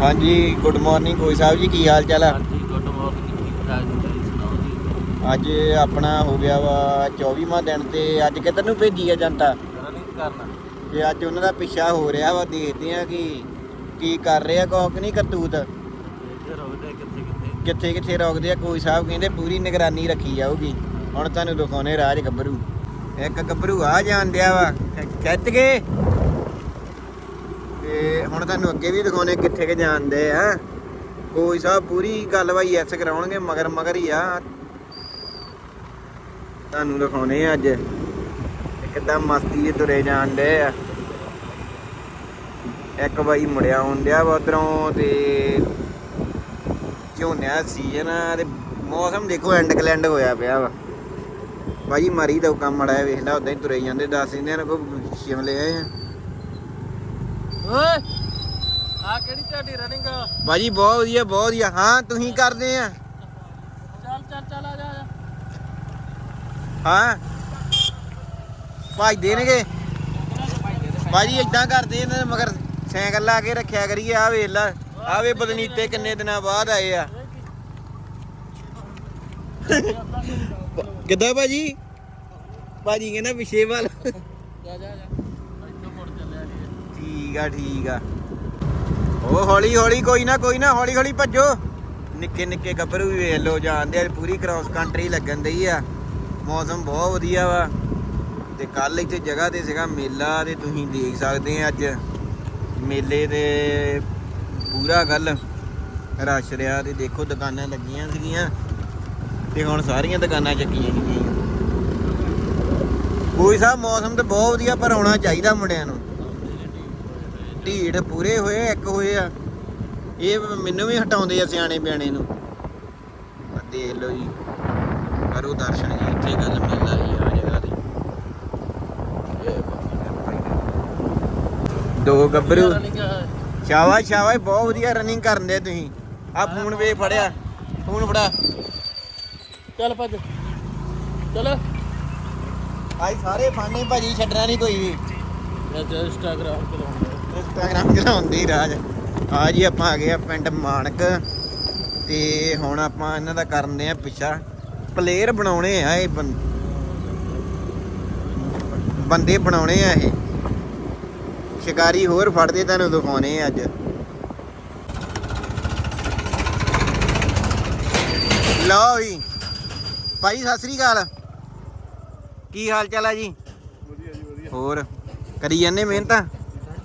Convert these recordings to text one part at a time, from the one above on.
ਹਾਂਜੀ good morning ਕੋਈ ਸਾਹਿਬ ਜੀ ਕੀ ਹਾਲ ਚਾਲ ਆ? ਹਾਂਜੀ ਗੁੱਡ ਮਾਰਨਿੰਗ ਠੀਕ ਠਾਕ ਜੀ ਤੁਸੀਂ ਸੁਣਾਓ ਜੀ? ਅੱਜ ਆਪਣਾ ਹੋ ਗਿਆ ਵਾ 24ਵਾਂ ਦਿਨ ਤੇ ਅੱਜ ਕਿੱਧਰ ਨੂੰ ਭੇਜੀ ਆ ਜਨਤਾ? ਰਨਿੰਗ ਕਰਨਾ। ਤੇ ਅੱਜ ਉਹਨਾਂ ਦਾ ਪਿੱਛਾ ਹੋ ਰਿਹਾ ਵਾ ਦੇਖਦੇ ਆ ਕਿ ਕੀ ਕਰ ਰਿਹਾ ਕੋਕ ਨਹੀਂ ਕਰਤੂਤ? ਕਿੱਥੇ ਕਿੱਥੇ? ਰੋਕਦੇ ਆ? ਕੋਈ ਸਾਹਿਬ ਕਹਿੰਦੇ ਪੂਰੀ ਨਿਗਰਾਨੀ ਰੱਖੀ ਜਾਊਗੀ। ਹੁਣ ਤੁਹਾਨੂੰ ਦਿਖਾਉਣੇ ਰਾਜ ਗੱਭਰੂ। ਇੱਕ ਗੱਭਰੂ ਆ ਜਾਣ ਡਿਆ ਵਾ। ਖਿੱਚ ਗਏ ਤੇ ਹੁਣ ਤੁਹਾਨੂੰ ਅੱਗੇ ਵੀ ਦਿਖਾਉਣੇ ਕਿੱਥੇ ਕੇ ਜਾਂਦੇ ਆ। ਕੋਈ ਸਾਹਿਬ ਪੂਰੀ ਗੱਲਬਾਤ ਐਸ ਕਰਾਉਣਗੇ, ਮਗਰ ਮਗਰ ਹੀ ਆ। ਤੁਹਾਨੂੰ ਦਿਖਾਉਣੇ ਆ ਅੱਜ, ਕਿੱਦਾਂ ਮਸਤੀ ਤੁਰੇ ਜਾਂਦੇ ਆ। ਇੱਕ ਬਾਈ ਮੁੜਿਆ ਆਉਂਦਿਆ ਵਾ ਉਧਰੋਂ ਤੇ ਝੋਨਿਆਂ ਸੀਜ਼ਨ ਤੇ ਮੌਸਮ ਦੇਖੋ ਐਂਡ ਕਲੈਂਡ ਹੋਇਆ ਪਿਆ ਵਾ। ਭਾਜੀ ਮਾਰੀ ਦਾ ਕੰਮ ਮੜਾ ਵੇਖ ਲੈ ਉਦਾਂ ਹੀ ਤੁਰੇ ਜਾਂਦੇ, ਦੱਸ ਦਿੰਦੇ ਨੇ ਕੋ ਸ਼ਿਮਲੇ ਆਏ ਆ। ਓਏ ਆ ਕਿਹੜੀ ਤੁਹਾਡੀ ਰਨਿੰਗ ਭਾਜੀ ਬਹੁਤ ਵਧੀਆ ਬਹੁਤ ਵਧੀਆ। ਹਾਂ ਤੁਸੀਂ ਕਰਦੇ ਆ। ਚੱਲ ਚੱਲ ਚੱਲ ਆ ਜਾ ਆ ਜਾ। ਹਾਂ। ਭਾਈ ਦੇਣਗੇ ਭਾਜੀ ਇਦਾਂ ਕਰਦੇ ਨੇ ਮਗਰ ਸਾਈਕਲ ਲਾ ਕੇ ਰੱਖਿਆ ਕਰੀਏ। ਆ ਵੇਖ ਲਾ ਆ ਵੇ ਬਦਨੀਤੇ ਕਿੰਨੇ ਦਿਨਾਂ ਬਾਅਦ ਆਏ ਆ। ਕਿੱਦਾਂ ਭਾਜੀ? ਭਾਜੀ ਕਹਿੰਦਾ ਪਿਛੇ ਵੱਲ। ਜਾ ਜਾ ਜੀ। ਠੀਕ ਆ ਠੀਕ ਆ। ਉਹ ਹੌਲੀ ਹੌਲੀ ਕੋਈ ਨਾ ਕੋਈ ਨਾ, ਹੌਲੀ ਹੌਲੀ ਭੱਜੋ। ਨਿੱਕੇ ਨਿੱਕੇ ਗੱਭਰੂ ਵੀ ਵੇਖ ਲੋ ਜਾਂਦੇ ਆ ਪੂਰੀ ਕ੍ਰਾਸ ਕੰਟਰੀ ਲੱਗਣ ਦਈ ਆ। ਮੌਸਮ ਬਹੁਤ ਵਧੀਆ ਵਾ। ਤੇ ਕੱਲ ਇੱਥੇ ਜਗ੍ਹਾ ਤੇ ਸੀਗਾ ਮੇਲਾ, ਤੇ ਤੁਸੀਂ ਦੇਖ ਸਕਦੇ ਆ ਅੱਜ। ਮੇਲੇ ਤੇ ਪੂਰਾ ਗੱਲ ਰਸ਼ ਰਿਹਾ ਤੇ ਦੇਖੋ ਦੁਕਾਨਾਂ ਲੱਗੀਆਂ ਸੀਗੀਆਂ। ਤੇ ਹੁਣ ਸਾਰੀਆਂ ਦੁਕਾਨਾਂ ਚੱਕੀਆਂ ਗਈਆਂ ਕੋਈ ਸਾਹਿਬ ਮੌਸਮ ਤੇ ਬਹੁਤ ਵਧੀਆ ਪਰ ਆਉਣਾ ਚਾਹੀਦਾ ਮੁੰਡਿਆਂ ਨੂੰ। ਢੀੜ ਪੂਰੇ ਹੋਏ ਇੱਕ ਹੋਏ ਆ। ਇਹ ਮੈਨੂੰ ਵੀ ਹਟਾਉਂਦੇ ਆ ਸਿਆਣੇ ਬਿਆਣੇ ਨੂੰ। ਆ ਦੇਖ ਲਓ ਜੀ। ਕਰੋ ਦਰਸ਼ਨ ਜੀ ਇੱਥੇ ਗੱਲ ਮੇਲਾ ਹੀ ਆ ਜਗ੍ਹਾ ਤੇ। ਦੋ ਗੱਭਰੂ। ਸ਼ਾਬਾਸ਼ ਸ਼ਾਬਾਸ਼ ਬਹੁਤ ਵਧੀਆ ਰਨਿੰਗ ਕਰਨ ਦੇ ਤੁਸੀਂ। ਆ ਫੋਨ ਵੇ ਫੜਿਆ। ਫੋਨ ਫੜਾ। ਚੱਲ ਭੱਜ। ਚੱਲ। ਆਈ ਸਾਰੇ ਫਾਨੇ ਭਾਜੀ ਛੱਡਣਾ ਨਹੀਂ ਕੋਈ ਵੀ। ਇੰਸਟਾਗ੍ਰਾਮ ਚਲਾਉਂਦਾ। ਇੰਸਟਾਗ੍ਰਾਮ ਚਲਾਉਂਦੇ ਹੀ ਰਾਜ। ਆ ਜੀ ਆਪਾਂ ਆ ਗਏ ਆ ਪਿੰਡ ਮਾਨਕ। ਤੇ ਹੁਣ ਆਪਾਂ ਇਹਨਾਂ ਦਾ ਕਰਨਦੇ ਆ ਪਿੱਛਾ। ਪਲੇਅਰ ਬਣਾਉਣੇ ਆ ਇਹ ਬੰਦੇ ਬਣਾਉਣੇ ਆ ਇਹ। ਸ਼ਿਕਾਰੀ ਹੋਰ ਫੜਦੇ ਤੁਹਾਨੂੰ ਦਿਖਾਉਣੇ ਆ ਅੱਜ। ਲਓ ਜੀ। ਭਾਈ ਸਤਿ ਸ੍ਰੀ ਅਕਾਲ। ਕੀ ਹਾਲ ਚਾਲ ਆ ਜੀ? ਵਧੀਆ ਜੀ ਵਧੀਆ। ਹੋਰ ਕਰੀ ਜਾਂਦੇ ਮਿਹਨਤਾਂ?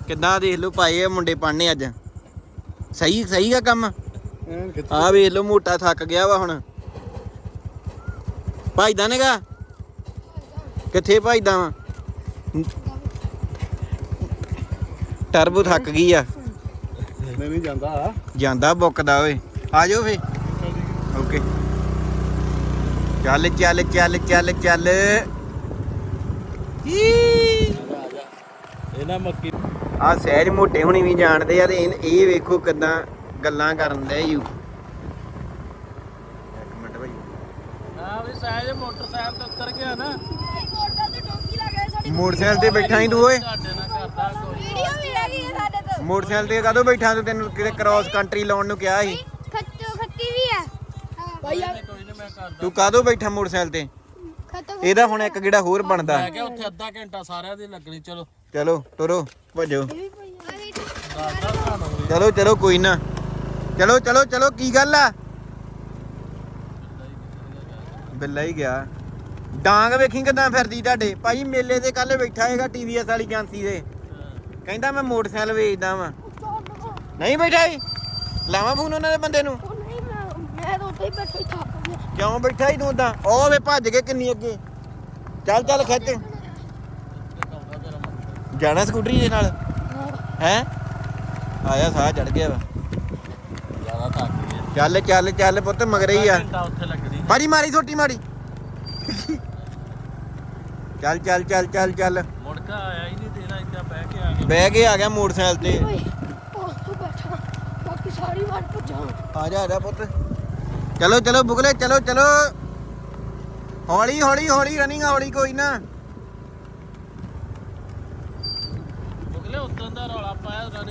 ਕਿੱਦਾਂ ਦੇਖ ਲਓ ਪਾਏ ਆ ਮੁੰਡੇ ਪੜਨੇ ਅੱਜ। ਸਹੀ ਸਹੀ ਆ ਕੰਮ? ਆ ਵੇਖ ਲਓ ਮੋਟਾ ਥੱਕ ਗਿਆ ਵਾ ਹੁਣ। ਭਾਈਦਾ ਨੇਗਾ ਕਿੱਥੇ ਭਾਈਦਾ ਵਾ? ਟਰਬੋ ਥੱਕ ਗਈ ਆ। ਨਹੀਂ ਨਹੀਂ ਜਾਂਦਾ। ਜਾਂਦਾ ਬੁੱਕਦਾ ਓਏ। ਆ ਜਾਓ ਫੇ। ਓਕੇ। ਚੱਲ ਚੱਲ ਚੱਲ ਚੱਲ ਚੱਲ। ਇਹਨਾਂ ਮੱਕੀ ਆ ਸਹਿਜ ਮੋਟੇ ਹੁਣੀ ਵੀ ਜਾਣਦੇ ਆ ਤੇ ਇਹ ਇਹ ਵੇਖੋ ਕਿਦਾਂ ਗੱਲਾਂ ਕਰਨ ਦੇ ਯੂ। ਇੱਕ ਮਿੰਟ ਭਾਈ। ਆ ਵੀ ਸਾਇਜ ਮੋਟਰਸਾਈਕਲ ਤੇ ਉਤਰ ਗਿਆ ਨਾ। ਮੋਟਰਸਾਈਕਲ ਤੇ ਬੈਠਾ ਹੀ ਤੂੰ ਓਏ। ਤੁਹਾਡੇ ਨਾਲ ਕਰਦਾ ਕੋਈ। ਵੀਡੀਓ ਵੀ ਹੈਗੀ ਹੈ ਸਾਡੇ ਤੋਂ। ਮੋਟਰਸਾਈਕਲ ਤੇ ਕਦੋਂ ਬੈਠਾ ਤੂੰ? ਤੈਨੂੰ ਕਿਤੇ ਕ੍ਰਾਸ ਕੰਟਰੀ ਲਾਉਣ ਨੂੰ ਕਿਹਾ ਸੀ। ਖੱਟੋ ਖੱਟੀ ਵੀ ਹੈ। ਭਾਈ ਕੋਈ ਨਹੀਂ ਮੈਂ ਕਰਦਾ। ਤੂੰ ਕਦੋਂ ਬੈਠਾ ਮੋਟਰਸਾਈਕਲ ਤੇ? ਇਹਦਾ ਹੁਣ ਇੱਕ ਗੇੜਾ ਹੋਰ ਬਣਦਾ। ਮੈਂ ਕਿਹਾ ਉੱਥੇ ਅੱਧਾ ਘੰਟਾ ਸਾਰਿਆਂ ਦੀ ਲੱਗਣੀ ਚਲੋ। ਚਲੋ ਤੁਰੋ, ਭੱਜੋ। ਚਲੋ ਚਲੋ, ਕੋਈ ਨਾ। ਚਲੋ ਚਲੋ ਚਲੋ, ਕੀ ਗੱਲ ਆ? ਬਿੱਲਾ ਹੀ ਗਿਆ। ਡਾਂਗ ਵੇਖੀ ਕਿਦਾਂ ਫਿਰਦੀ ਤੁਹਾਡੇ? ਭਾਈ ਮੇਲੇ ਤੇ ਕੱਲ ਬੈਠਾ ਹੈਗਾ ਟੀਵੀਐਸ ਵਾਲੀ ਏਜੰਸੀ ਦੇ ਕਹਿੰਦਾ ਮੈਂ ਮੋਟਰਸਾਈਕਲ ਵੇਚਦਾ ਵਾਂ। ਨਹੀਂ ਬੈਠਾ ਹੀ ਲਾਵਾਂ ਫੋਨ ਉਹਨਾਂ ਦੇ ਬੰਦੇ ਨੂੰ? ਕਿਉਂ ਬੈਠਾ ਹੀ ਤੂੰ ਉਦਾਂ ਉਹ ਵੇ ਭੱਜ ਕੇ ਕਿੰਨੀ ਅੱਗੇ। ਚੱਲ ਚੱਲ, ਖਿੱਚ। ਜਾਣਾ ਸਕੂਟਰੀ ਦੇ ਨਾਲ? ਹੈ? ਆਇਆ ਸਾਹ ਚੜ ਗਿਆ ਵਾ। ਜ਼ਿਆਦਾ ਥੱਕ ਗਿਆ ਚੱਲ ਚੱਲ ਚੱਲ ਪੁੱਤ ਮਗਰੇ ਹੀ ਆ। ਉੱਥੇ ਲੱਗਣੀ ਮਾਰੀ ਮਾਰੀ ਛੋਟੀ ਮਾਰੀ। ਚੱਲ ਚੱਲ ਚੱਲ ਚੱਲ ਚੱਲ। ਮੁੜਕਾ ਆਇਆ ਹੀ ਨਹੀਂ ਦੇਣਾ ਇੱਦਾਂ ਬਹਿ ਕੇ ਆ ਗਿਆ ਬਹਿ ਕੇ ਆ ਗਿਆ ਮੋਟਰਸਾਈਕਲ ਤੇ। ਓਏ ਉਹ ਤੂੰ ਬੈਠਾ ਬਾਕੀ ਸਾਰੀ ਵਾਰ ਭੱਜਾਂ ਆ ਜਾ ਆ ਜਾ ਪੁੱਤ। ਚਲੋ ਚਲੋ ਬੁਗਲੇ ਚਲੋ ਚਲੋ। ਹੌਲੀ ਹੌਲੀ ਹੌਲੀ ਰਨਿੰਗ ਹੌਲੀ ਕੋਈ ਨਾ।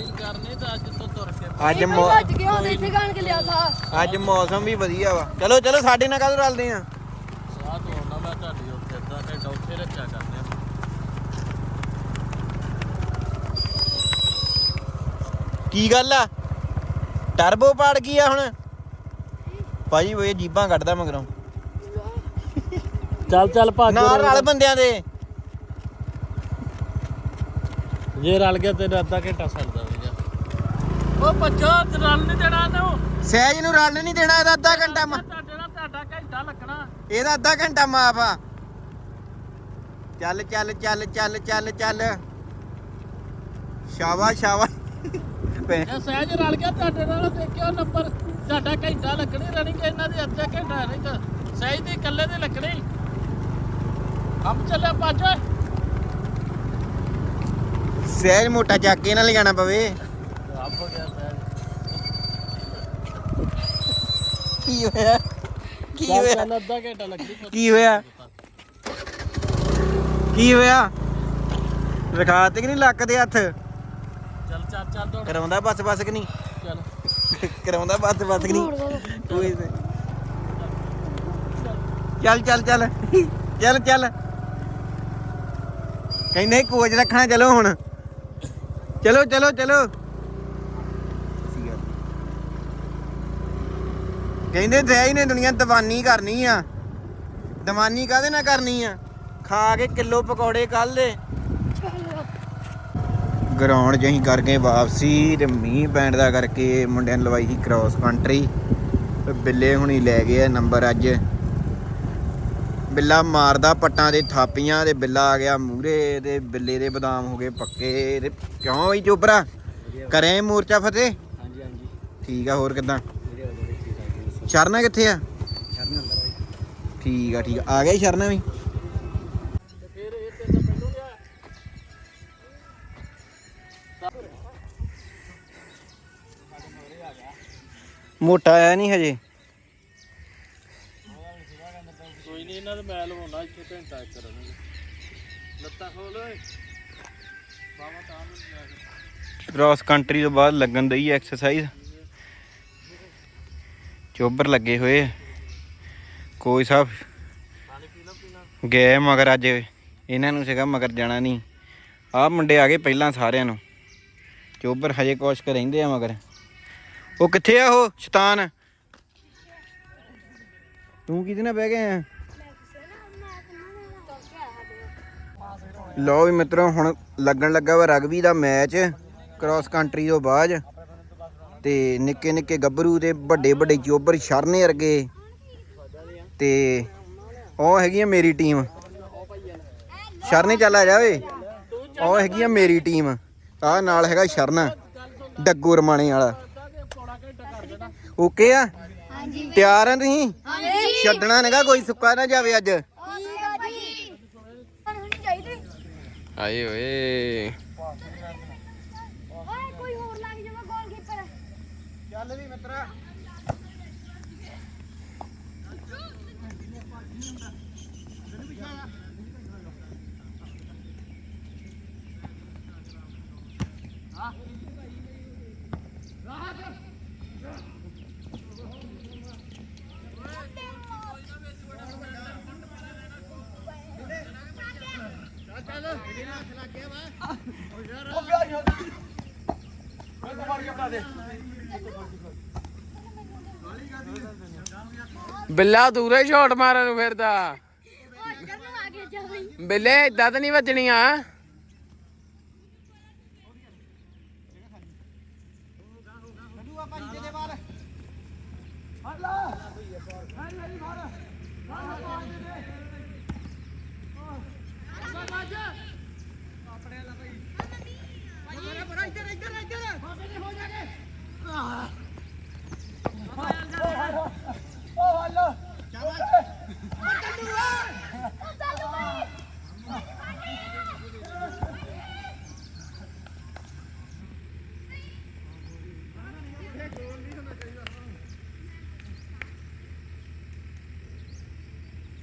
ਕਰਨੀ ਤਾਂ ਅੱਜ ਤੋਂ ਤੁਰ ਕੇ ਅੱਜ ਮੈਂ ਮੌ- ਭੱਜ ਗਿਆ ਉਹਦੇ ਇੱਥੇ ਗਾਣ ਕੇ ਲਿਆ ਸਾ। ਅੱਜ ਮੌਸਮ ਵੀ ਵਧੀਆ ਵਾ। ਚਲੋ ਚਲੋ ਸਾਡੇ ਨਾਲ ਕਦੋਂ ਰਲਦੇ ਆ? ਸਾਹ ਤੋੜਨਾ ਮੈਂ ਤੁਹਾਡੀ ਉੱਥੇ ਅੱਧਾ ਘੰਟਾ ਉੱਥੇ ਰੱਖਿਆ ਕਰਨੇ ਆ। ਕੀ ਗੱਲ ਆ? ਟਰਬੋ ਪਾੜ ਗਈ ਆ ਹੁਣ? ਭਾਜੀ ਉਹ ਜੀਬਾਂ ਕੱਢਦਾ ਮਗਰੋਂ। ਚੱਲ ਚੱਲ ਭੱਜ ਨਾਲ ਰਲ ਬੰਦਿਆਂ ਦੇ। ਜੇ ਰਲ ਗਿਆ ਤੇ ਅੱਧਾ ਘੰਟਾ ਸਰਦਾ ਉਹ ਬੱਚੋ ਰਲ ਨਹੀਂ ਦੇਣਾ ਸਹਿਜ ਨੂੰ ਰਲ ਨਹੀਂ ਦੇਣਾ ਇਹਦਾ ਅੱਧਾ ਘੰਟਾ ਮਾ- ਤੁਹਾਡੇ ਨਾਲ ਤੁਹਾਡਾ ਘੰਟਾ ਲੱਗਣਾ। ਇਹਦਾ ਅੱਧਾ ਘੰਟਾ ਮਾਫ ਆ। ਚੱਲ ਚੱਲ ਚੱਲ ਚੱਲ ਚੱਲ ਚੱਲ। ਸ਼ਾਬਾਸ਼ ਸ਼ਾਬਾਸ਼। ਭੈ- ਜੇ ਸਹਿਜ ਰਲ ਗਿਆ ਤੁਹਾਡੇ ਨਾਲ ਦੇਖਿਓ ਨੰਬਰ। ਤੁਹਾਡਾ ਘੰਟਾ ਲੱਗਣੀ ਰਨਿੰਗ ਇਹਨਾਂ ਦੀ ਅੱਧਾ ਘੰਟਾ ਨਹੀਂ ਤਾਂ ਸਹਿਜ ਦੀ ਇਕੱਲੇ ਦੀ ਲੱਗਣੀ। ਹਮ ਚੱਲੇ ਭੱਜ ਓਏ। ਸਹਿਜ ਮੋਟਾ ਚੱਕ ਕੇ ਨਾ ਲਿਜਾਣਾ ਪਵੇ। ਰੱਬ ਗਿਆ। ਕੀ ਹੋਇਆ? ਕੀ ਹੋਇਆ? ਅੱਧਾ ਘੰਟਾ ਕੀ ਹੋਇਆ? ਕੀ ਹੋਇਆ? ਰਖਾ ਤੇ ਕਿ ਨਹੀਂ ਲੱਕ ਦੇ ਹੱਥ? ਚੱਲ ਚੱਲ ਚੱਲ ਦੌੜ। ਕਰਾਉਂਦਾ ਬਸ ਬਸ ਕਿ ਨਹੀਂ? ਚੱਲ। ਕਰਾਉਂਦਾ ਬਸ ਬਸ ਕਿ ਨਹੀਂ? ਤੂੰ ਇਹ ਚੱਲ ਚੱਲ ਚੱਲ। ਚੱਲ ਚੱਲ। ਕਹਿੰਦੇ ਕੋਚ ਰੱਖਣਾ ਚਲੋ ਹੁਣ। ਚਲੋ ਚਲੋ ਚਲੋ। ਕਹਿੰਦੇ ਸਹਿਜ ਨੇ ਦੁਨੀਆ ਦੀਵਾਨੀ ਕਰਨੀ ਆ। ਦੀਵਾਨੀ ਕਾਹਦੇ ਨਾਲ ਕਰਨੀ ਆ? ਖਾ ਕੇ ਕਿਲੋ ਪਕੌੜੇ ਕੱਲ ਦੇ ਗਰਾਊਂਡ ਜਹੀਂ ਕਰਕੇ ਵਾਪਸੀ ਤੇ ਮੀਂਹ ਪੈਣ ਦਾ ਕਰਕੇ ਮੁੰਡਿਆਂ ਨੇ ਲਵਾਈ ਸੀ ਕ੍ਰਾਸ ਕੰਟਰੀ ਤੇ ਬਿੱਲੇ ਹੁਣੀ ਲੈ ਗਏ ਆ ਨੰਬਰ ਅੱਜ। ਬਿੱਲਾ ਮਾਰਦਾ ਪੱਟਾਂ ਦੇ ਥਾਪੀਆਂ ਤੇ ਬਿੱਲਾ ਆ ਗਿਆ ਮੂਰੇ ਤੇ ਬਿੱਲੇ ਦੇ ਬਦਾਮ ਹੋ ਗਏ ਪੱਕੇ ਤੇ ਕਿਉਂ ਬਈ ਚੋਬਰਾ ਕਰੇ ਮੋਰਚਾ ਫਤਿਹ? ਹਾਂਜੀ ਹਾਂਜੀ। ਠੀਕ ਆ ਹੋਰ ਕਿਦਾਂ ਵੀਰੇ ਉਹਦੇ ਠੀਕ ਆ ਜੀ ਸ਼ਰਨਾ ਕਿੱਥੇ ਆ? ਠੀਕ ਆ ਠੀਕ ਆ। ਆ ਗਿਆ ਸ਼ਰਨਾ ਵੀ? ਫਿਰ ਇਹ ਤੇ ਤਾਂ ਮੈਨੂੰ ਗਿਆ ਮੋਟਾ ਆਇਆ ਨਹੀਂ ਹਜੇ। ਕੋਈ ਨਹੀਂ ਇਹਨਾਂ ਦੇ ਮੈਂ ਲਵਾਉਣਾ ਇੱਥੇ ਘੰਟਾ ਇੱਕ ਰਹਾਂਗੇ ਲੱਤਾਂ ਖੋਲ ਓਏ। ਬਾਵਾ ਤਾਂ ਨੂੰ ਕ੍ਰਾਸ ਕੰਟਰੀ ਤੋਂ ਬਾਅਦ ਲੱਗਣ ਦਈ ਐਕਸਰਸਾਈਜ਼ ਚੋਬਰ ਲੱਗੇ ਹੋਏ ਕੋਈ ਸਾਹਿਬ ਗਏ ਮਗਰ ਅੱਜ ਇਹਨਾਂ ਨੂੰ ਸੀਗਾ ਮਗਰ ਜਾਣਾ ਨਹੀਂ। ਆਹ ਮੁੰਡੇ ਆ ਗਏ ਪਹਿਲਾਂ ਸਾਰਿਆਂ ਨੂੰ। ਚੋਬਰ ਹਜੇ ਕੋਸ਼ਕ ਰਹਿੰਦੇ ਆ ਮਗਰ। ਉਹ ਕਿੱਥੇ ਆ ਉਹ ਸ਼ੈਤਾਨ? ਤੂੰ ਕਿਹਦੇ ਨਾਲ ਬਹਿ ਗਿਆ ਆ? ਲਓ ਵੀ ਮਿੱਤਰੋ, ਹੁਣ ਲੱਗਣ ਲੱਗਾ ਵਾ ਰਗਬੀ ਦਾ ਮੈਚ ਕ੍ਰਾਸ ਕੰਟਰੀ ਤੋਂ ਬਾਅਦ। ਤੇ ਨਿੱਕੇ ਨਿੱਕੇ ਗੱਭਰੂ ਤੇ ਵੱਡੇ ਵੱਡੇ ਚੋਬਰ ਸ਼ਰਨੇ ਵਰਗੇ। ਤੇ ਉਹ ਹੈਗੀ ਆ ਮੇਰੀ ਟੀਮ। ਸ਼ਰਨੇ ਚੱਲ ਆ ਜਾਵੇ ਉਹ ਹੈਗੀ ਆ ਮੇਰੀ ਟੀਮ। ਆ ਨਾਲ ਹੈਗਾ ਸ਼ਰਨ ਡੱਗੂ ਰਮਾਣੇ ਵਾਲਾ। ਓਕੇ ਆ? ਹਾਂਜੀ। ਤਿਆਰ ਆ ਤੁਸੀਂ? ਹਾਂਜੀ। ਛੱਡਣਾ ਨਹੀਂਗਾ ਕੋਈ ਸੁੱਕਾ ਨਾ ਜਾਵੇ ਅੱਜ। ਠੀਕ ਆ ਜੀ ਆਏ ਓਏ ਕੋਈ ਹੋਰ ਲੱਗ ਜਾਵੇ ਗੋਲਕੀਪਰ ਚੱਲ ਬਿੱਲਾ ਦੂਰੇ ਸ਼ਾਟ ਮਾਰਨ ਨੂੰ ਫਿਰਦਾ। ਓਏ ਜਰਮ ਆ ਗਿਆ ਜਾਵੇ ਬਿੱਲੇ ਇਦਾਂ ਤਾਂ ਨਹੀਂ ਵੱਜਣੀਆਂ।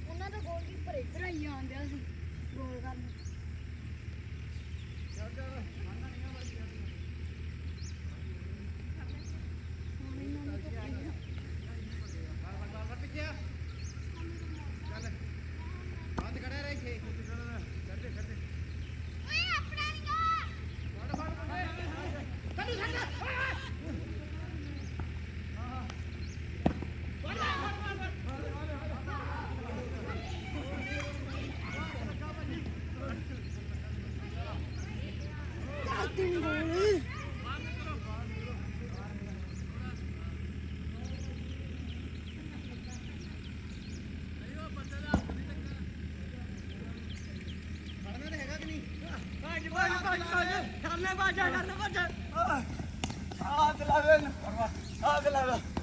ਉਹਨਾਂ ਦਾ ਗੋਲਕੀਪਰ ਇੱਧਰ ਆਈ ਆਂਦਿਆ ਸੀ ਗੋਲ ਕਰਨ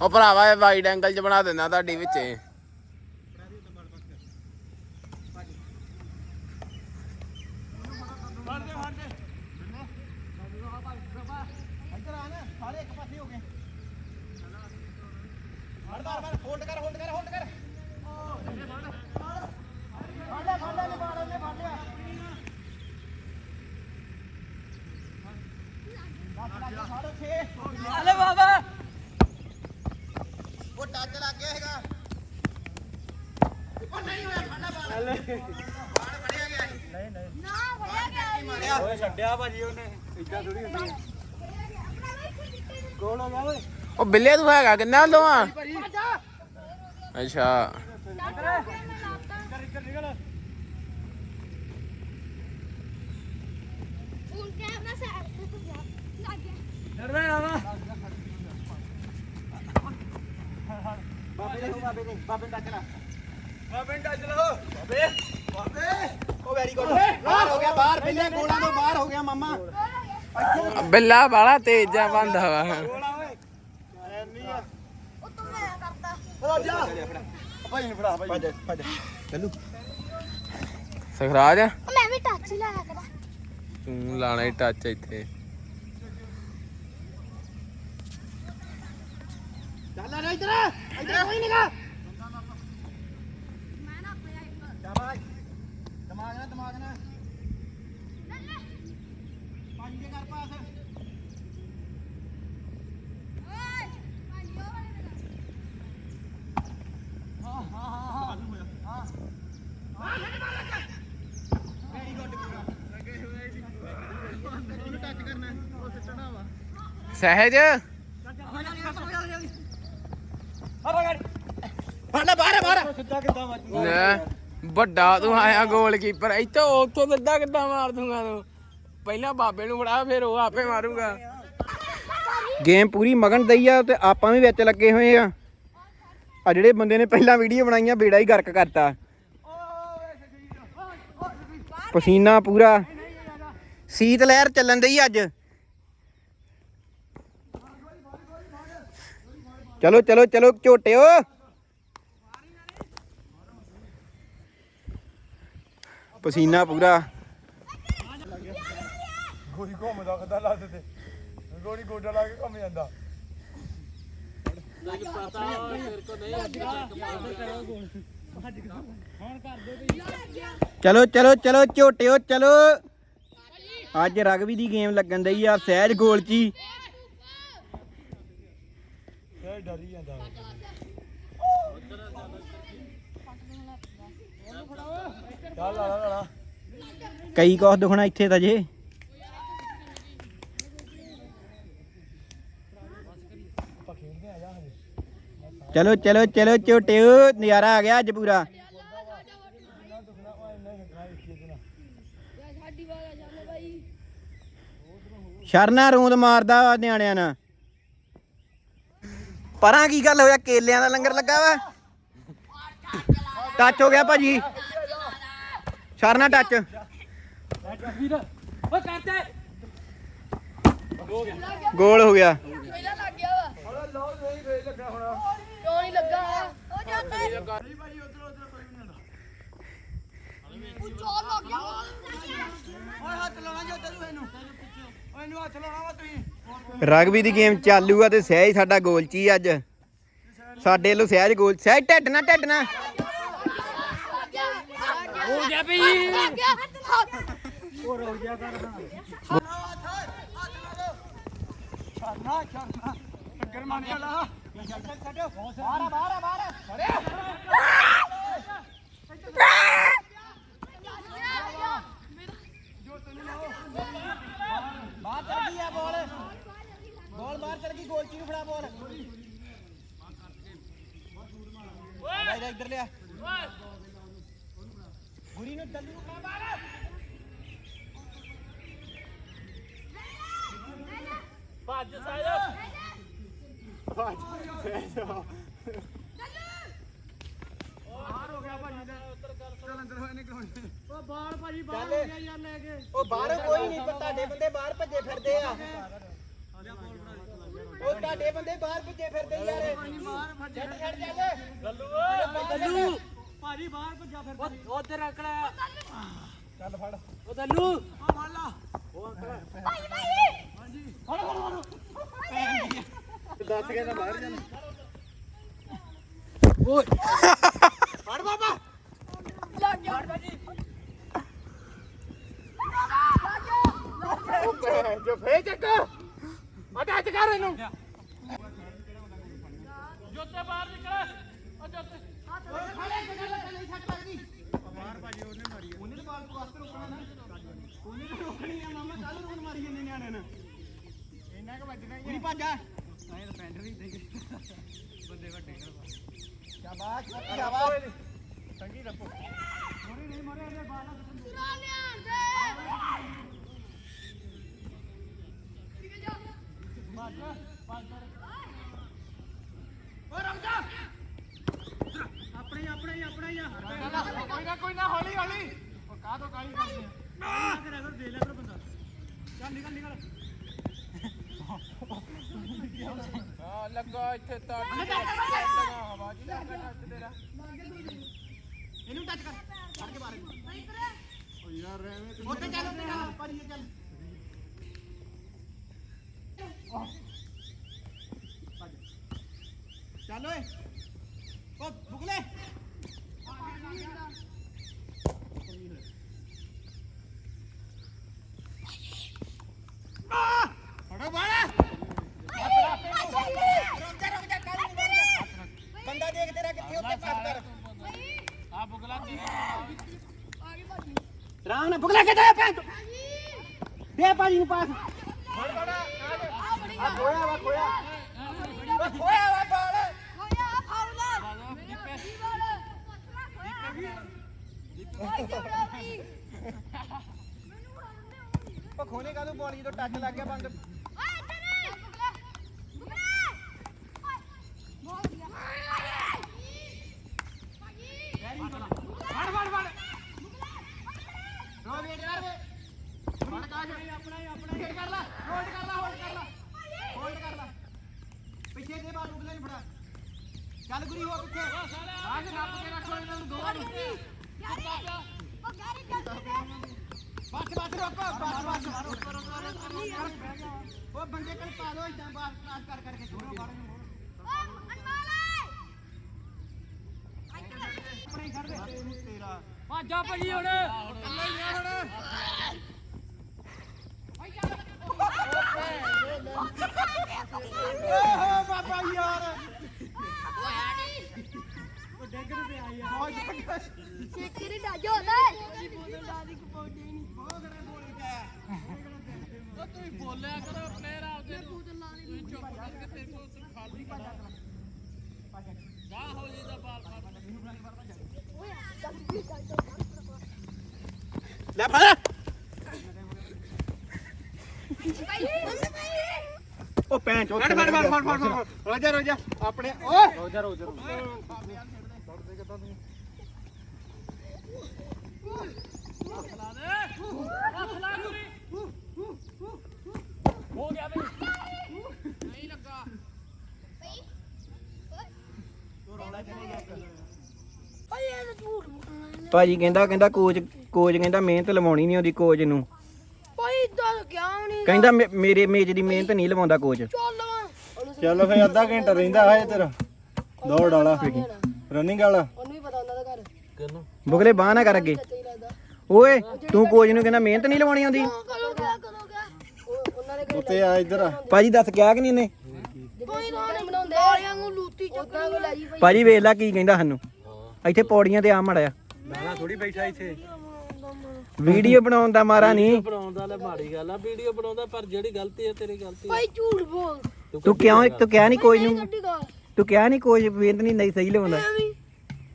ਉਹ ਭਰਾਵਾ ਇਹ ਵਾਈਡ ਐਂਗਲ 'ਚ ਬਣਾ ਦਿੰਦਾ ਤੁਹਾਡੀ ਵਿੱਚ ਇੱਧਰ ਆ ਨਾ ਸਾਰੇ ਇੱਕ ਪਾਸੇ ਹੋ ਗਏ ਹੜ ਬਾਰ ਬਾਰ ਹੋਲਡ ਕਰ ਹੋਲਡ ਕਰ ਹੋਲਡ ਕਰ ਫੜ ਲੈ ਫੜ ਲੈ ਨਿਬਾੜ ਉਹਨੇ ਫੜ ਲਿਆ ਸਾਢੇ ਛੇ ਹਲੇ ਬਾਬਾ ਉਹ ਟੱਚ ਲੱਗ ਗਿਆ ਹੈਗਾ ਉਹ ਨਹੀਂ ਹੋਇਆ ਫੜ ਲੈ ਬਾਲ ਬਾਲ ਫੜਿਆ ਗਿਆ ਸੀ ਨਹੀਂ ਨਹੀਂ ਨਾ ਹੋਇਆ ਗਿਆ ਮਾਰਿਆ ਓਏ ਛੱਡਿਆ ਭਾਜੀ ਉਹਨੇ ਇੱਦਾਂ ਥੋੜੀ ਹੁੰਦੀ ਹੈ ਕੋਲ ਹੋ ਗਿਆ ਓਏ ਉਹ ਬਿੱਲੇ ਤੂੰ ਹੈਗਾ ਕਿੰਨਾ ਲੋਆ ਅੱਛਾ ਫੋਨ ਕੈਮਰਾ ਸਾਈਡ ਤੇ ਤੂੰ ਜਾ ਲੱਗ ਗਿਆ ਬਾਬੇ ਦੇ ਬਾਬੇ ਦੇ ਬਾਬੇ ਟੱਚ ਲਾ ਬਾਬੇ ਟੱਚ ਲਾ ਬਾਬੇ ਬਾਬੇ ਉਹ ਵੈਰੀ ਗੁੱਡ ਬਾਹਰ ਹੋ ਗਿਆ ਬਾਹਰ ਪਹਿਲੇ ਗੋਲਾਂ ਤੋਂ ਬਾਹਰ ਹੋ ਗਿਆ ਮਾਮਾ ਬਿੱਲਾ ਬਾਲਾ ਤੇਜ਼ ਆ ਬੰਦਾ ਵਾ। ਸਖਰਾਜ। ਮੈਂ ਵੀ ਟੱਚ ਲਾਇਆ ਕਰਾਂ। ਤੂੰ ਲਾਣਾ ਹੀ ਟੱਚ ਇੱਥੇ। ਇੱਧਰ ਇੱਧਰ ਕੋਈ ਨਹੀਂਗਾ ਮੈਂ ਨਾ ਪਿਆ ਇੱਕ ਸ਼ਾਬਾਸ਼। ਦਿਮਾਗ ਨਾਲ ਦਿਮਾਗ ਨਾਲ। ਪੰਜ ਦੇ ਕਰ ਪਾਸ। ਓਏ ਭਾਈ ਉਹ ਵਾਲੇ ਹਾਂ। ਹਾਂ ਹਾਂ ਹਾਂ ਹਾਂ ਵੈਰੀ ਗੁੱਡ ਉਹਨੂੰ ਟੱਚ ਕਰਨਾ ਉਹ ਸਿੱਟਣਾ ਵਾ। ਸਹਿਜ। ਫੜ ਲੈ ਬਾਹਰ ਬਾਹਰ ਸਿੱਧਾ ਕਿੱਦਾਂ ਲੈ, ਵੱਡਾ ਤੂੰ ਆਇਆ ਗੋਲਕੀਪਰ ਇੱਥੇ ਉੱਥੋਂ ਸਿੱਧਾ ਕਿੱਦਾਂ ਮਾਰ ਦੂੰਗਾ ਤੂੰ? ਪਹਿਲਾਂ ਬਾਬੇ ਨੂੰ ਫੜਾ ਫਿਰ ਉਹ ਆਪੇ ਮਾਰੂਗਾ। ਗੇਮ ਪੂਰੀ ਮਗਨ ਦਈ ਆ ਤੇ ਆਪਾਂ ਵੀ ਵਿੱਚ ਲੱਗੇ ਹੋਏ ਆ। ਆ ਜਿਹੜੇ ਬੰਦੇ ਨੇ ਪਹਿਲਾਂ ਵੀਡੀਓ ਬਣਾਈਆਂ ਬੇੜਾ ਹੀ ਗਰਕ ਕਰਤਾ। ਪਸੀਨਾ ਪੂਰਾ। ਸੀਤ ਲਹਿਰ ਚੱਲਣ ਦਈ ਅੱਜ। ਚਲੋ ਚਲੋ ਚਲੋ ਝੋਟਿਓ। ਪਸੀਨਾ ਪੂਰਾ। ਗੋਲੀ ਘੁੰਮਦਾ ਖਦਾ ਲਾ ਦਿੱਤੇ ਗੋਲੀ ਗੋਡਾ ਲਾ ਕੇ ਘੁੰਮ ਜਾਂਦਾ। ਚਲੋ ਚਲੋ ਚਲੋ ਝੋਟਿਓ ਚਲੋ। ਅੱਜ ਰਗਬੀ ਦੀ ਗੇਮ ਲੱਗਣ ਦਈ ਆ ਸਹਿਜ ਗੋਲ ਚ ਹੀ ਡਰੀ ਜਾਂਦਾ ਚੱਲ ਲਾ ਲਾ ਲਾ ਕਈ ਕੁਛ ਦੁਖਣਾ ਇੱਥੇ ਤਾਂ ਜੇ। ਚਲੋ ਚਲੋ ਚਲੋ ਝੋਟਿਓ ਨਜ਼ਾਰਾ ਆ ਗਿਆ ਅੱਜ ਪੂਰਾ। ਸ਼ਰਨਾ ਰੂੰਦ ਮਾਰਦਾ ਨਿਆਣਿਆਂ ਨਾਲ। ਪਰਾਂ ਕੀ ਗੱਲ ਹੋਇਆ? ਕੇਲਿਆਂ ਦਾ ਲੰਗਰ ਲੱਗਾ ਵਾ? ਟੱਚ ਹੋ ਗਿਆ ਭਾਜੀ। ਸ਼ਰਨਾ ਟੱਚ ਗੋਲ ਹੋ ਗਿਆ। ਪਹਿਲਾਂ ਲੱਗ ਗਿਆ ਵਾ ਕਿਉਂ ਨਹੀਂ ਲੱਗਾ ਉਹ ਉਹ ਚੋਰ ਲੱਗ ਗਿਆ ਓਏ, ਹੱਥ ਲਾਉਣਾ ਜੋ ਤੈਨੂੰ ਇਹਨੂੰ। ਓਏ ਇਹਨੂੰ ਹੱਥ ਲਾਉਣਾ ਵਾ ਤੁਸੀਂ। ਰਗਬੀ ਦੀ ਗੇਮ ਚਾਲੂ ਆ ਤੇ ਸਹਿਜ ਸਾਡਾ ਗੋਲਚੀ ਅੱਜ। ਸਾਡੇ ਵੱਲੋਂ ਸਹਿਜ ਗੋਲ ਸਹਿਜ ਢੱਡ ਨਾ ਢੱਡ ਨਾ ਹੋ ਗਿਆ ਬਈ ਛੜਨਾ ਛੜਨਾ ਟੱਕਰ ਮਾਰੇ ਵਾਲਾ ਛੱਡ ਬਾਹਰ ਆ ਬਾਹਰ ਆ ਬਾਹਰ ਆ ਬਾਹਰ ਚੜ ਗਈ ਆ ਬੋਲ। ਬੋਲ ਬਾਹਰ ਚੜ ਗਈ ਗੋਲਚੀ ਨੂੰ ਫੜਾ ਬੋਲ। ਓਏ ਇੱਧਰ ਲਿਆ। ਗੁਰੀ ਨੂੰ ਚੱਲੂ ਭੱਜ ਸਾਹਿਬ ਬਾਹਰ ਹੋ ਗਿਆ ਭਾਜੀ ਦਾ। ਚੱਲ ਅੰਦਰ ਹੋਏ ਨਹੀਂ? ਕਰਾਉਣੀ ਉਹ ਬਾਲ ਭਾਜੀ ਬਾਹਰ ਹੋ ਗਿਆ ਯਾਰ ਲੈ ਕੇ। ਉਹ ਬਾਹਰ ਕੋਈ ਨਹੀਂ ਤੁਹਾਡੇ ਬੰਦੇ ਬਾਹਰ ਭੱਜੇ ਫਿਰਦੇ ਆ। ਉਹ ਤੁਹਾਡੇ ਬੰਦੇ ਬਾਹਰ ਭੱਜੇ ਫਿਰਦੇ ਯਾਰ। ਛੱਡ ਛੱਡ ਚੱਲ ਗੱਲੂ ਓਏ ਗੱਲੂ ਭਾਜੀ ਬਾਹਰ ਭੱਜਾ ਫਿਰ ਉਧਰ ਰੱਖਣਾ ਚੱਲ ਫੜ। ਉਹ ਦੱਲੂ ਆ ਫੜ ਲਾ। ਭਾਈ ਭਾਈ। ਦੱਸ ਕੇ ਨਾ ਬਾਹਰ ਜਾਣਾ। ਫੜ ਬਾਬਾ। ਜੋ ਫੇ ਚੱਕ ਅਟਾ ਕਰ ਇਹਨੂੰ ਜੋਤੇ ਬਾਹਰ ਨਿਕਲ ਉਹ ਜੋਤੇ ਬਾਹਰ ਭਾਜੀ ਉਹਨੇ ਮਾਰੀ ਉਹਨੇ ਤਾਂ ਬਾਲ ਵਾਸਤੇ ਰੋਕਣਾ ਨਾ ਉਹਨੇ ਤਾਂ ਰੋਕਣੀ ਆ ਮਾਮਾ ਕੱਲ ਰੋਣ ਮਾਰੀ ਜਾਂਦੇ ਨਿਆਣੇ ਨੇ ਇੰਨਾ ਕੁ ਵੱਜਣਾ ਹੀ ਨਹੀਂ ਭੱਜਾ ਨਹੀਂ ਤਾਂ ਪੈਂਟ ਵੀ ਦੇ ਬੰਦੇ ਵੱਡੇ ਸ਼ਾਬਾਸ਼ ਸ਼ਾਬਾਸ਼ ਸੰਗੀ ਰੱਪੋ ਮੋਰੇ ਨਹੀਂ ਮੋਰੇ ਇਹਦੇ ਬਾਲ ਪੂਰਾ ਲਿਆਣ ਦੇ। ਠੀਕ ਹੈ ਜਾ ਓ ਰੁਕ ਜਾ। ਆਪਣੇ ਹੀ ਆਪਣੇ ਹੀ ਆਪਣੇ ਹੀ ਆ। ਕੋਈ ਨਾ ਕੋਈ ਨਾ ਹੌਲੀ ਹੌਲੀ। ਉਹ ਕਾਹ ਤੋਂ ਕਾਲੀ ਕਰਦੇ ਆ? ਕਰਿਆ ਕਰ ਦੇ ਲਿਆ ਕਰ ਬੰਦਾ। ਚੱਲ ਨਿਕਲ ਨਿਕਲ। ਆ ਲੱਗਾ ਇੱਥੇ ਤਾਂ। ਲੱਗਾ ਹਵਾ ਜੀ ਲੱਗਾ ਤੇਰਾ। ਇਹਨੂੰ ਟੱਚ ਕਰ। ਫੜ ਕੇ ਬਾਰੇ ਓ ਯਾਰ ਐਵੇਂ ਉੱਥੇ ਚੱਲ ਉੱਥੇ ਚੱਲ ਪਰੀ ਚੱਲ। ਚੱਲ ਓਏ। ਓ ਬੁਗਲੇ ਫੜੋ ਬਾੜਾ ਬੰਦਾ ਦੇਖ ਤੇਰਾ ਕਿੱਥੇ ਉੱਤੇ ਪਾਸ ਕਰ ਆ ਬੁਗਲਾ ਕੀ ਆਗੇ ਭਾਜੀ ਰਾਮ ਨੇ ਬੁਗਲਾ ਕਿੱਥੇ ਭੈਣ ਚੋ? ਦੇ ਭਾਜੀ ਨੂੰ ਪਾਸ। ਆ ਖੋਇਆ ਵਾ ਖੋਇਆ। ਓ ਖੋਇਆ ਵਾ ਬਾਲ। ਹੋਇਆ ਫਾਉਲ ਮੇਰਾ ਜੀ ਵਾਲ ਭਾਈ ਜਬੜਾ ਭਾਈ ਮੈਨੂੰ ਉਡਾਉਂਦੇ ਹੋ ਓ ਖੋਨੇ ਕਾ ਤੂੰ ਬੋਲੀ ਤੋਂ ਟੱਚ ਲੱਗ ਗਿਆ ਬੰਦ ਓਏ ਇੱਧਰ ਨੇ ਬੁਗਲਾ ਬੁਗਲਾ ਓਏ ਬਹੁਤ ਗਿਆ ਭਾਜੀ ਫੜ ਫੜ ਫੜ ਰੋ ਵੇਟ ਕਰ ਵੇ ਫੜ ਕਾਜ ਆਪਣਾ ਹੀ ਆਪਣਾ ਹੀ ਕਰ ਲੈ ਹੋਲਡ ਕਰ ਲੈ ਹੋਲਡ ਕਰ ਲੈ ਹੋਲਡ ਕਰ ਲੈ ਪਿੱਛੇ ਦੇ ਬਾਲ ਬੁਗਲੇ ਨੂੰ ਫੜਾ। ਚੱਲ ਗੁਰੀ ਹੋ ਪਿੱਛੇ। ਆਜ ਨੱਪ ਕੇ ਰੱਖ ਲੋ ਇਹਨਾਂ ਨੂੰ ਗਾਰੀ ਉਹ ਗਾਰੀ ਜਲਦੀ ਦੇ ਬਸ ਬਸ ਰੋਕੋ ਬਸ ਬਸ। ਉਹ ਬੰਦੇ ਕੋਲ ਪਾ ਦੋ ਇਦਾਂ ਬਾਹਰ ਕਲਾਸ ਕਰ ਕਰਕੇ ਛੋੜੋ ਬਾਹਰ ਨੂੰ ਆਪਣੇ ਹੀ ਖੜ ਦੇ ਤੇਰਾ। ਭਾਜਾ ਭਾਜੀ ਹੁਣ। ਕੱਲਾ ਹੀ ਆ ਹੁਣ। ਓਹੋ ਬਾਬਾ ਯਾਰ। ਹੋਇਆ ਨਹੀਂ ਉਹ ਡਿੱਗ ਨਹੀਂ ਪਿਆ ਯਾਰ ਸਿੱਕਰੀ ਡਾਜੋ ਲੈ ਦੀ ਬੋਤਲ ਡਾਦੀ ਕਪੌੜੀ ਨਹੀਂ ਉਹ ਤੁਸੀਂ ਬੋਲਿਆ ਕਰੋ ਪਲੇਅਰ ਆਪਦੇ ਨੂੰ ਤੁਸੀਂ ਚੁੱਪ ਕਰਕੇ ਤੇਰੇ ਕੋਲ ਉੱਥੇ ਖਾਲੀ ਕਰਾ ਗਾਹ ਹੋ ਜੀ ਦਾ ਬਾਲ ਫੜ ਓਏ ਜਲਦੀ ਡਾਜੋ ਲੈ ਫੜ ਭਾਈ ਭਾਈ ਉਹ ਪੈਂਚ ਫੜ ਫੜ ਫੜ ਫੜ ਫੜ ਫੜ। ਰੋਜਾ ਰੋਜਾ ਆਪਣੇ ਓਏ! ਰੋਜਾ ਰੋਜਾ ਲਾ ਦੇ ਹੱਥ ਲਾ ਗੁਰੀ ਹੋ ਗਿਆ ਬਈ ਨਹੀਂ ਲੱਗਾ ਭਾਈ ਓਏ ਰੌਲਾ ਚਲੇ ਗਿਆ ਭਾਜੀ ਕਹਿੰਦਾ ਕਹਿੰਦਾ ਕੋਚ ਕੋਚ ਕਹਿੰਦਾ ਮਿਹਨਤ ਲਵਾਉਣੀ ਨਹੀਂ ਉਹਦੀ ਕੋਚ ਨੂੰ। ਨਹੀਂ ਕਹਿੰਦਾ ਮੇ- ਮੇਰੇ ਮੇਜ ਦੀ ਮਿਹਨਤ ਨਹੀਂ ਲਵਾਉਂਦਾ ਕੋਚ। ਚੱਲ ਉਹਨੂੰ ਚੱਲ ਫੇ ਅੱਧਾ ਘੰਟਾ ਰਹਿੰਦਾ ਹੈ ਤੇਰਾ। ਦੌੜ ਵਾਲਾ। ਰਨਿੰਗ ਵਾਲਾ। ਉਹਨੂੰ ਵੀ ਪਤਾ ਉਹਨਾਂ ਦਾ ਘਰ। ਕਿਹਨੂੰ? ਬੁਗਲੇ ਬਾਹ ਨਾ ਕਰ ਅੱਗੇ। ਲੱਗਦਾ। ਓਏ ਤੂੰ ਕੋਚ ਨੂੰ ਕਹਿੰਦਾ ਮਿਹਨਤ ਨਹੀਂ ਲਵਾਉਣੀ ਆਉਂਦੀ। ਕਦੋਂ ਗਿਆ ਕਦੋਂ ਗਿਆ ਉਹ ਉਹਨਾਂ ਦੇ ਉੱਤੇ ਆ ਇੱਧਰ ਆ। ਭਾਜੀ ਦੱਸ ਕਿਹਾ ਕਿ ਨਹੀਂ ਇਹਨੇ? ਕੋਈ ਨਾ ਨਹੀਂ ਬਣਾਉਂਦੇ। ਦਾਲਿਆਂ ਨੂੰ ਲੂਤੀ ਕੋ ਲੈ ਜੀ ਭਾਈ। ਭਾਜੀ ਵੇਖ ਲੈ ਕੀ ਕਹਿੰਦਾ ਸਾਨੂੰ। ਇੱਥੇ ਪੌੜੀਆਂ ਤੇ ਆ ਮੜਿਆ ਮੈਂ ਥੋੜੀ ਬੈਠਾ ਇੱਥੇ। ਵੀਡੀਓ ਬਣਾਉਣ ਦਾ ਮਾਰਾ ਨਹੀਂ। ਬਣਾਉਂਦਾ ਲੈ ਮਾੜੀ ਗੱਲ ਆ ਵੀਡੀਓ ਬਣਾਉਂਦਾ ਪਰ ਜਿਹੜੀ ਗਲਤੀ ਹੈ ਤੇਰੀ ਗਲਤੀ ਭਾਈ ਝੂਠ ਬੋਲ। ਤੂੰ ਕਿਉਂ ਤੂੰ ਕਿਹਾ ਨਹੀਂ ਕੋਈ ਨੂੰ? ਗੱਡੀ ਦਾ। ਤੂੰ ਕਿਹਾ ਨਹੀਂ ਕੋਈ ਮਿਹਨਤ ਨਹੀਂ ਨਹੀਂ ਸਹੀ ਲਵਾਉਂਦਾ ਐਵੇਂ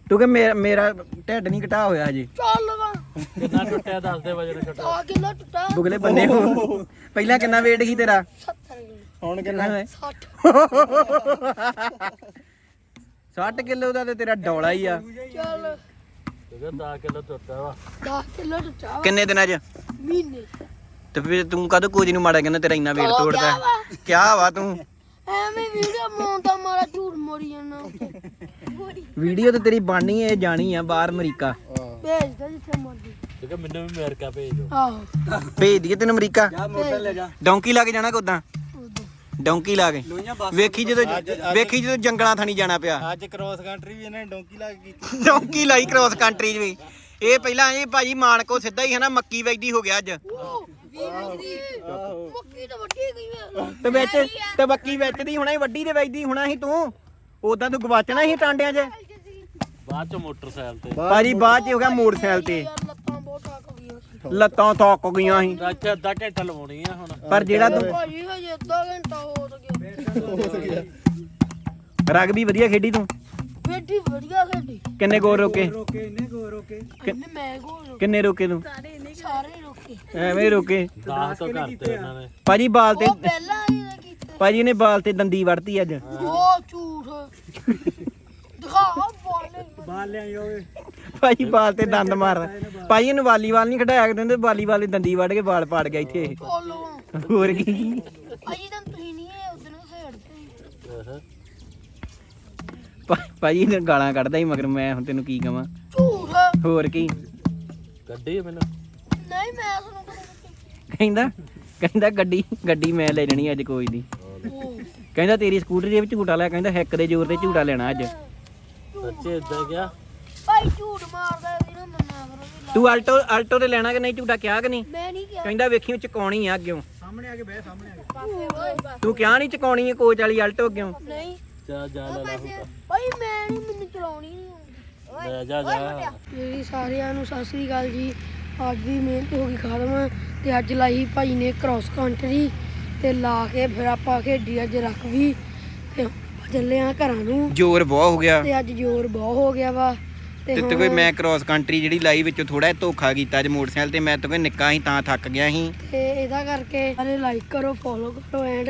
ਤੂੰ ਕਿ ਮੇਰਾ ਮੇਰਾ ਢਿੱਡ ਨਹੀਂ ਘਟਾ ਹੋਇਆ ਹਜੇ। ਚੱਲ ਵਾ। ਕਿੰਨਾ ਟੁੱਟਿਆ ਦੱਸ ਦੇ ਵਜਨ ਛੱਟਾ ਆ ਕਿਲੋ ਟੁੱਟਾ? ਬੁਗਲੇ ਬੰਨੇ ਹੋ। ਪਹਿਲਾਂ ਕਿੰਨਾ weight ਸੀ ਤੇਰਾ? 70 ਕਿਲੋ। ਹੁਣ ਕਿੰਨਾ? 60 60 ਕਿਲੋ ਦਾ ਤੇ ਤੇਰਾ ਡੌਲਾ ਹੀ ਆ। ਚੱਲ। ਤੇ 10 ਕਿਲੋ ਟੁੱਟਿਆ ਵਾ। 10 ਕਿਲੋ ਟੁੱਟਾ ਵਾ। ਕਿੰਨੇ ਦਿਨਾਂ 'ਚ? ਮਹੀਨੇ। ਤੇ ਫਿਰ ਤੂੰ ਕਦੋਂ ਕੋਚ ਨੂੰ ਮਾੜਾ ਕਹਿੰਦਾ ਤੇਰਾ ਇੰਨਾ weight ਤੋੜਦਾ ਕਿਆ ਵਾ? ਤੂੰ? ਐਵੇਂ ਵੀਡੀਓ ਬਣਾਉਂਦਾ ਮਾਰਾ ਝੂਠ ਮੋੜੀ ਜਾਂਦਾ। ਵੀਡੀਓ ਤੇ ਤੇਰੀ ਬਣਨੀ ਏ ਜਾਣੀ ਆ ਬਾਹਰ ਅਮਰੀਕਾ। ਭੇਜਦਾ ਜਿੱਥੇ ਮਰਜ਼ੀ। ਠੀਕ ਹੈ ਮੈਨੂੰ ਵੀ ਅਮਰੀਕਾ ਭੇਜ ਦਿਓ। ਆਹੋ। ਭੇਜ ਦਈਏ ਤੈਨੂੰ ਅਮਰੀਕਾ? ਜਾ ਮੋਟਰ ਲੈ ਜਾ ਡੌਂਕੀ ਲਾ ਕੇ ਜਾਣਾ ਕੋਦਾਂ ਉਦੋਂ। ਡੌਂਕੀ ਲਾ ਕੇ। ਵੇਖੀ ਜਦੋਂ ਵੇਖੀ ਜਦੋਂ ਜੰਗਲਾਂ ਥਾਣੀ ਜਾਣਾ ਪਿਆ। ਅੱਜ ਕ੍ਰੋਸ ਕੰਟਰੀ ਵੀ ਇਹਨਾਂ ਨੇ ਡੋਂਕੀ ਲਾ ਕੇ ਕੀਤੀ। ਡੌਂਕੀ ਲਾਈ ਕ੍ਰੋਸ ਕੰਟਰੀ 'ਚ ਵੀ। ਇਹ ਪਹਿਲਾਂ ਇਹ ਭਾਜੀ ਮਾਨਕੋ ਸਿੱਧਾ ਹੀ ਹੈ ਨਾ ਮੱਕੀ ਵੈਦੀ ਹੋ ਗਿਆ ਅੱਜ। ਮੱਕੀ ਤਾਂ ਵੱਡੀ ਗਈ ਵੇ ਤੇ ਵਿੱਚ ਤੇ ਮੱਕੀ ਵਿੱਚ ਦੀ ਹੁਣਾ ਹੀ ਵੱਡੀ ਤੇ ਹੁਣਾ ਸੀ ਤੂੰ। ਉਦਾਂ ਤੂੰ ਗਵਾਚਣਾ ਸੀ ਟਾਂਡਿਆਂ 'ਚ? ਬਾਅਦ ਚ ਮੋਟਰਸਾਈਕਲ ਤੇ। ਭਾਜੀ ਬਾਅਦ 'ਚ ਹੋ ਗਿਆ ਮੋਟਰਸਾਈਕਲ ਤੇ। ਲੱਤਾਂ ਟਾਕ ਗਈਆਂ ਸੀ ਲੱਤਾਂ ਥੱਕ ਗਈਆਂ ਸੀ। ਅੱਛਾ ਅੱਧਾ ਘੰਟਾ ਲਵਾਉਣੀ ਆ ਹੁਣ। ਪਰ ਜਿਹੜਾ ਤੂੰ ਭਾਜੀ ਹਜੇ ਅੱਧਾ ਘੰਟਾ ਹੋ ਗਿਆ। ਰਗਬੀ ਵਧੀਆ ਖੇਡੀ ਤੂੰ? ਬੇਟੀ ਵਧੀਆ ਖੇਡੀ। ਕਿੰਨੇ ਗੋਲ ਰੋਕੇ? ਰੋਕੇ ਇਹਨੇ ਗੋ ਰੋਕੇ। ਇਹਨੇ ਮੈਂ ਗੋਲ ਕਿੰਨੇ ਰੋਕੇ ਤੂੰ? ਸਾਰੇ ਰੋਕੇ। ਐਵੇਂ ਹੀ ਰੋਕੇ। 10 ਤੋਂ ਕਰਤੇ ਇਹਨਾਂ ਨੇ। ਭਾਜੀ ਬਾਲ ਤੇ ਉਹ ਪਹਿਲਾਂ ਇਹਨੇ ਕੀਤੇ। ਭਾਜੀ ਨੇ ਬਾਲ ਤੇ ਦੰਦੀ ਵੜਤੀ ਅੱਜ। ਉਹ ਝੂਠ। ਦਿਖਾ ਬੋਲੇ। ਬਾਲ ਲਿਆਈ ਓਏ। ਭਾਜੀ ਬਾਲ ਤੇ ਦੰਦ ਮਾਰ। ਭਾਜੀ ਇਹਨੂੰ ਵਾਲੀਬਾਲ ਨਹੀਂ ਖਿਡਾਇਆ ਕਰਦੇ ਹੁੰਦੇ ਵਾਲੀਬਾਲ ਦੀ ਦੰਦੀ ਵੜ ਕੇ ਬਾਲ ਪਾੜ ਗਿਆ ਇੱਥੇ। ਬੋਲੋ। ਹੋਰ ਕੀ? ਅਜੀ ਤਾਂ ਤੁਸੀਂ ਨਹੀਂ ਇਹ ਉਦੋਂ ਖੇਡਦੇ। ਆਹਾ। ਭਾ- ਭਾਜੀ ਨੇ ਗਾਲਾਂ ਕੱਢਦਾ ਹੀ ਮਗਰ ਮੈਂ ਹੁਣ ਤੈਨੂੰ ਕੀ ਕਵਾਂ। ਝੂਠ। ਹੋਰ ਕੀ? ਗੱਡੀ ਆ ਮੈਨੂੰ। ਨਹੀਂ ਮੈਂ ਤੁਹਾਨੂੰ ਕਦੇ ਕਹਿੰਦਾ ਕਹਿੰਦਾ ਗੱਡੀ ਗੱਡੀ ਮੈਂ ਲੈ ਲੈਣੀ ਅੱਜ ਕੋਈ ਦੀ ਕਹਿੰਦਾ ਤੇਰੀ ਸਕੂਟਰ ਦੇ ਵਿੱਚ ਝੂਟਾ ਲਿਆ ਕਹਿੰਦਾ ਹੈਕ ਦੇ ਜ਼ੋਰ ਤੇ ਝੂਟਾ ਲੈਣਾ ਅੱਜ। ਸੱਚੇ ਇਦਾਂ ਗਿਆ ਭਾਈ ਝੂਠ ਮਾਰਦਾ ਵੀ ਨਾ ਮੰਨਿਆ ਕਰੋ ਵੀ ਤੂੰ ਆਲਟੋ ਆਲਟੋ ਤੇ ਲੈਣਾ ਕਿ ਨਹੀਂ? ਝੂਟਾ ਕਿਹਾ ਕਿ ਨਹੀਂ? ਮੈਂ ਨਹੀਂ ਕਿਹਾ। ਕਹਿੰਦਾ ਵੇਖੀਓ ਚਕਾਉਣੀ ਆ ਅੱਗਿਓ। ਸਾਹਮਣੇ ਆ ਕੇ ਬਹਿ ਸਾਹਮਣੇ ਆ ਕੇ। ਪਾਸੇ ਓਏ ਤੂੰ ਕਿਹਾ ਨਹੀਂ ਚਕਾਉਣੀ ਹੈ ਕੋਚ ਵਾਲੀ ਆਲਟੋ ਅੱਗਿਓ? ਨਹੀਂ। ਜਾ ਜਾ ਲੈ ਲਾ ਹੁਕਾ ਭਾਈ ਮੈਂ ਨਹੀਂ ਮੈਨੂੰ ਚਲਾਉਣੀ ਨਹੀਂ ਆਉਂਦੀ। ਲੈ ਜਾ ਜਾ। ਜੀ ਸਾਰਿਆਂ ਨੂੰ ਸਤਿ ਸ੍ਰੀ ਅਕਾਲ ਜੀ। ਅੱਜ ਦੀ ਮਿਹਨਤ ਹੋ ਗਈ ਖਤਮ ਤੇ ਅੱਜ ਲਾਈ ਭਾਈ ਨੇ ਕ੍ਰਾਸ ਕੰਟਰੀ ਤੇ ਲਾ ਕੇ ਫਿਰ ਆਪਾਂ ਖੇਡੀ ਅੱਜ ਰੱਖ ਵੀ ਤੇ ਚੱਲੇ ਆ ਘਰਾਂ ਨੂੰ। ਜ਼ੋਰ ਬਹੁਤ ਹੋ ਗਿਆ। ਤੇ ਅੱਜ ਜ਼ੋਰ ਬਹੁਤ ਹੋ ਗਿਆ ਵਾ। ਤੇ ਤੇ ਤੇ ਕੋਈ ਮੈਂ ਕ੍ਰਾਸ ਕੰਟਰੀ ਜਿਹੜੀ ਲਾਈ ਵਿੱਚੋਂ ਥੋੜਾ ਧੋਖਾ ਕੀਤਾ ਅੱਜ ਮੋਟਰਸਾਈਕਲ ਤੇ ਮੈਂ ਤਾਂ ਕੋਈ ਨਿੱਕਾ ਸੀ ਤਾਂ ਥੱਕ ਗਿਆ ਸੀ। ਤੇ ਇਹਦਾ ਕਰਕੇ ਸਾਰੇ ਲਾਈਕ ਕਰੋ ਫੋਲੋ ਕਰੋ ਐਂਡ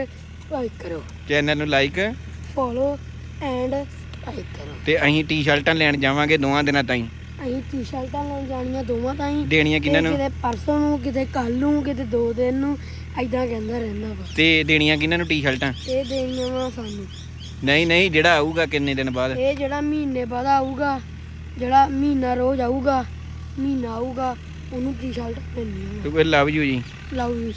ਲਾਈਕ ਕਰੋ। ਚੈਨਲ ਨੂੰ ਲਾਈਕ ਫੋਲੋ ਐਂਡ ਲਾਈਕ ਕਰੋ। ਤੇ ਅਸੀਂ ਟੀ-ਸ਼ਰਟਾਂ ਲੈਣ ਜਾਵਾਂਗੇ ਦੋਵਾਂ ਦਿਨਾਂ ਤਾਈਂ। ਅਸੀਂ ਟੀ-ਸ਼ਰਟਾਂ ਲੈਣ ਜਾਣੀਆਂ ਦੋਵਾਂ ਤਾਈਂ। ਦੇਣੀਆਂ ਕਿਹਨਾਂ ਤੇ ਨੂੰ? ਕਿਤੇ ਪਰਸੋਂ ਨੂੰ ਕਿਤੇ ਕੱਲ ਨੂੰ ਕਿਤੇ ਦੋ ਦਿਨ ਨੂੰ ਐਦਾਂ ਕਹਿੰਦਾ ਰਹਿੰਦਾ ਵਾ। ਤੇ ਦੇਣੀਆਂ ਕਿਹਨਾਂ ਨੂੰ ਟੀ-ਸ਼ਰਟਾਂ ਇਹ ਦੇਣੀਆਂ ਵਾ ਸਾਨੂੰ। ਨਹੀਂ ਨਹੀਂ ਜਿਹੜਾ ਆਊਗਾ ਕਿੰਨੇ ਦਿਨ ਬਾਅਦ? ਇਹ ਜਿਹੜਾ ਮਹੀਨੇ ਬਾਅਦ ਆਊਗਾ ਜਿਹੜਾ ਮਹੀਨਾ ਰੋਜ਼ ਆਊਗਾ ਮਹੀਨਾ ਆਊਗਾ ਉਹਨੂੰ ਟੀ-ਸ਼ਰਟ ਪੈਣੀਆਂ ਤੂੰ ਕੋਈ ਲਵ ਯੂ ਜੀ? Love you